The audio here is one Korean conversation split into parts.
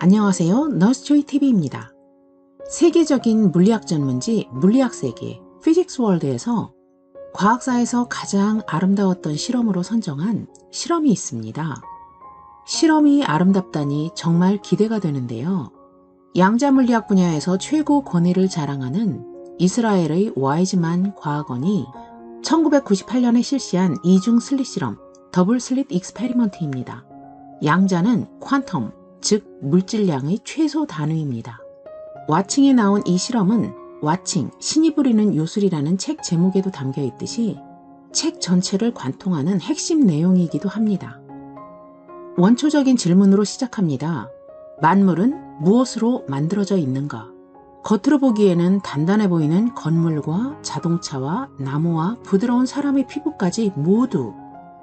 안녕하세요. 너스초이 TV입니다. 세계적인 물리학 전문지 물리학 세계 피직스 월드에서 과학사에서 가장 아름다웠던 실험으로 선정한 실험이 있습니다. 실험이 아름답다니 정말 기대가 되는데요. 양자 물리학 분야에서 최고 권위를 자랑하는 이스라엘의 와이즈만 과학원이 1998년에 실시한 이중 슬릿 실험 더블 슬릿 익스페리먼트입니다. 양자는 퀀텀, 즉 물질량의 최소 단위입니다. 와칭에 나온 이 실험은 와칭, 신이 부리는 요술이라는 책 제목에도 담겨 있듯이 책 전체를 관통하는 핵심 내용이기도 합니다. 원초적인 질문으로 시작합니다. 만물은 무엇으로 만들어져 있는가? 겉으로 보기에는 단단해 보이는 건물과 자동차와 나무와 부드러운 사람의 피부까지 모두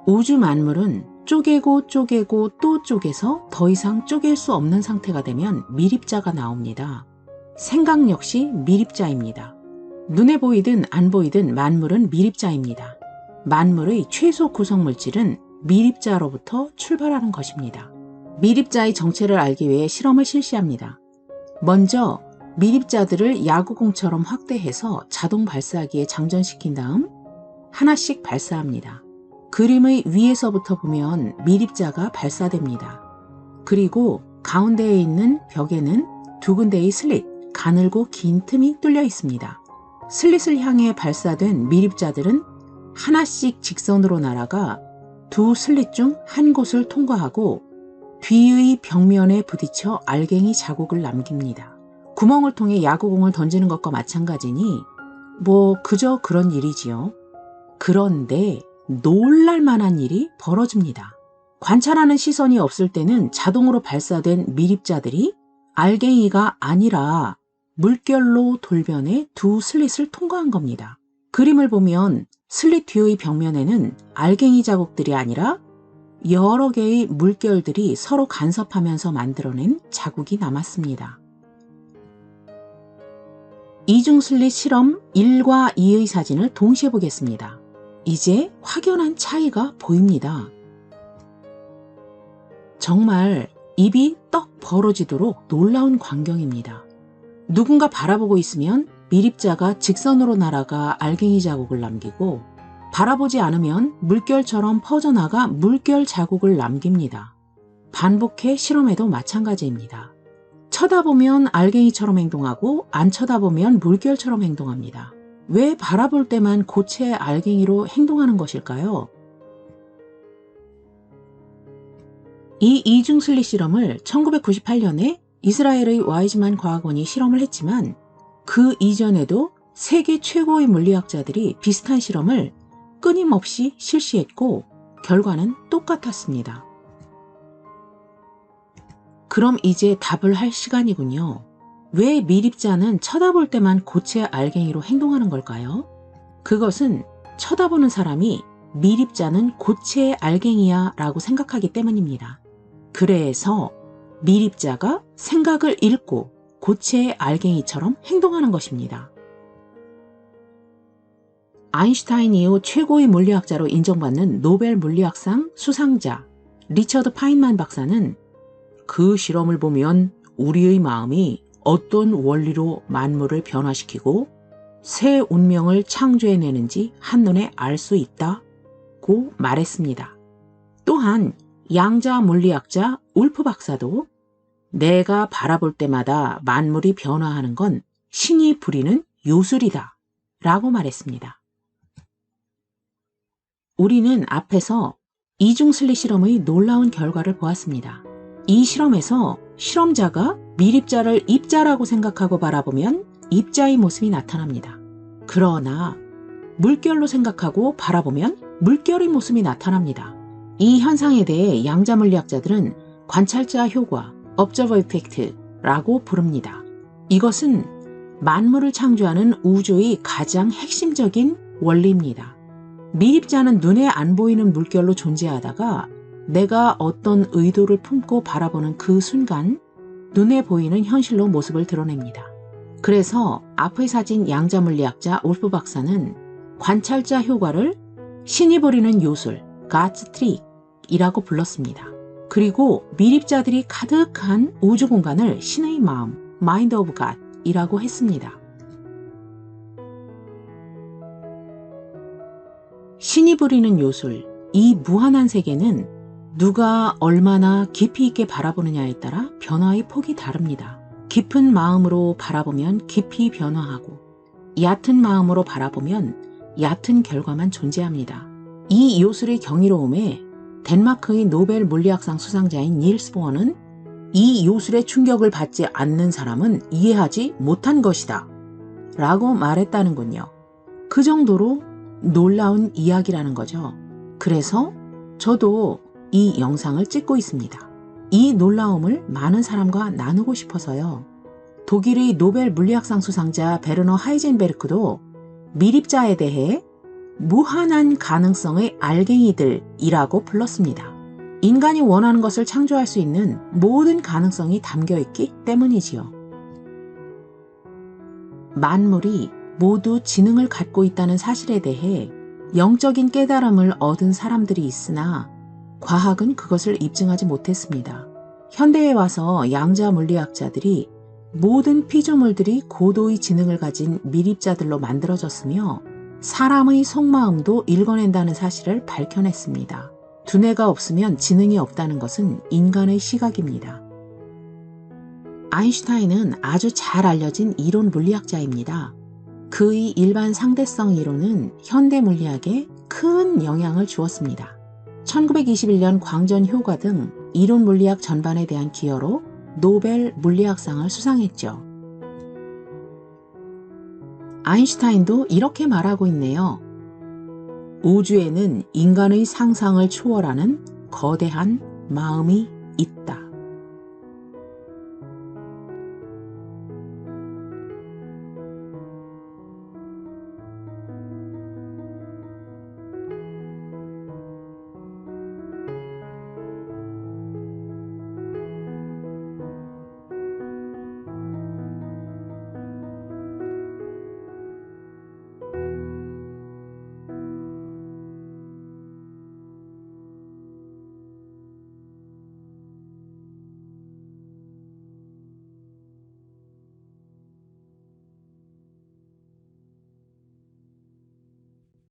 우주 만물은 쪼개고 쪼개고 또 쪼개서 더 이상 쪼갤 수 없는 상태가 되면 미립자가 나옵니다. 생각 역시 미립자입니다. 눈에 보이든 안 보이든 만물은 미립자입니다. 만물의 최소 구성 물질은 미립자로부터 출발하는 것입니다. 미립자의 정체를 알기 위해 실험을 실시합니다. 먼저 미립자들을 야구공처럼 확대해서 자동 발사기에 장전시킨 다음 하나씩 발사합니다. 그림의 위에서부터 보면 미립자가 발사됩니다. 그리고 가운데에 있는 벽에는 두 군데의 슬릿, 가늘고 긴 틈이 뚫려 있습니다. 슬릿을 향해 발사된 미립자들은 하나씩 직선으로 날아가 두 슬릿 중 한 곳을 통과하고 뒤의 벽면에 부딪혀 알갱이 자국을 남깁니다. 구멍을 통해 야구공을 던지는 것과 마찬가지니 뭐 그저 그런 일이지요. 그런데 놀랄 만한 일이 벌어집니다. 관찰하는 시선이 없을 때는 자동으로 발사된 미립자들이 알갱이가 아니라 물결로 돌변해 두 슬릿을 통과한 겁니다. 그림을 보면 슬릿 뒤의 벽면에는 알갱이 자국들이 아니라 여러 개의 물결들이 서로 간섭하면서 만들어낸 자국이 남았습니다. 이중 슬릿 실험 1과 2의 사진을 동시에 보겠습니다. 이제 확연한 차이가 보입니다. 정말 입이 떡 벌어지도록 놀라운 광경입니다. 누군가 바라보고 있으면 미립자가 직선으로 날아가 알갱이 자국을 남기고 바라보지 않으면 물결처럼 퍼져나가 물결 자국을 남깁니다. 반복해 실험에도 마찬가지입니다. 쳐다보면 알갱이처럼 행동하고 안 쳐다보면 물결처럼 행동합니다. 왜 바라볼 때만 고체 알갱이로 행동하는 것일까요? 이 이중 슬릿 실험을 1998년에 이스라엘의 와이즈만 과학원이 실험을 했지만 그 이전에도 세계 최고의 물리학자들이 비슷한 실험을 끊임없이 실시했고 결과는 똑같았습니다. 그럼 이제 답을 할 시간이군요. 왜 미립자는 쳐다볼 때만 고체 알갱이로 행동하는 걸까요? 그것은 쳐다보는 사람이 미립자는 고체 알갱이야 라고 생각하기 때문입니다. 그래서 미립자가 생각을 읽고 고체 알갱이처럼 행동하는 것입니다. 아인슈타인 이후 최고의 물리학자로 인정받는 노벨 물리학상 수상자 리처드 파인만 박사는 그 실험을 보면 우리의 마음이 어떤 원리로 만물을 변화시키고 새 운명을 창조해내는지 한눈에 알 수 있다고 말했습니다. 또한 양자 물리학자 울프 박사도 내가 바라볼 때마다 만물이 변화하는 건 신이 부리는 요술이다 라고 말했습니다. 우리는 앞에서 이중 슬릿 실험의 놀라운 결과를 보았습니다. 이 실험에서 실험자가 미립자를 입자라고 생각하고 바라보면 입자의 모습이 나타납니다. 그러나 물결로 생각하고 바라보면 물결의 모습이 나타납니다. 이 현상에 대해 양자 물리학자들은 관찰자 효과, observer effect라고 부릅니다. 이것은 만물을 창조하는 우주의 가장 핵심적인 원리입니다. 미립자는 눈에 안 보이는 물결로 존재하다가 내가 어떤 의도를 품고 바라보는 그 순간 눈에 보이는 현실로 모습을 드러냅니다. 그래서 앞의 사진 양자 물리학자 올프 박사는 관찰자 효과를 신이 부리는 요술, 가츠 트릭이라고 불렀습니다. 그리고 미립자들이 가득한 우주 공간을 신의 마음, 마인드 오브 갓이라고 했습니다. 신이 부리는 요술, 이 무한한 세계는 누가 얼마나 깊이 있게 바라보느냐에 따라 변화의 폭이 다릅니다. 깊은 마음으로 바라보면 깊이 변화하고, 얕은 마음으로 바라보면 얕은 결과만 존재합니다. 이 요술의 경이로움에 덴마크의 노벨 물리학상 수상자인 닐스 보어는 이 요술의 충격을 받지 않는 사람은 이해하지 못한 것이다. 라고 말했다는군요. 그 정도로 놀라운 이야기라는 거죠. 그래서 저도 이 영상을 찍고 있습니다. 이 놀라움을 많은 사람과 나누고 싶어서요. 독일의 노벨 물리학상 수상자 베르너 하이젠베르크도 미립자에 대해 무한한 가능성의 알갱이들이라고 불렀습니다. 인간이 원하는 것을 창조할 수 있는 모든 가능성이 담겨 있기 때문이지요. 만물이 모두 지능을 갖고 있다는 사실에 대해 영적인 깨달음을 얻은 사람들이 있으나 과학은 그것을 입증하지 못했습니다. 현대에 와서 양자 물리학자들이 모든 피조물들이 고도의 지능을 가진 미립자들로 만들어졌으며 사람의 속마음도 읽어낸다는 사실을 밝혀냈습니다. 두뇌가 없으면 지능이 없다는 것은 인간의 시각입니다. 아인슈타인은 아주 잘 알려진 이론 물리학자입니다. 그의 일반 상대성 이론은 현대 물리학에 큰 영향을 주었습니다. 1921년 광전 효과 등 이론 물리학 전반에 대한 기여로 노벨 물리학상을 수상했죠. 아인슈타인도 이렇게 말하고 있네요. 우주에는 인간의 상상을 초월하는 거대한 마음이 있다.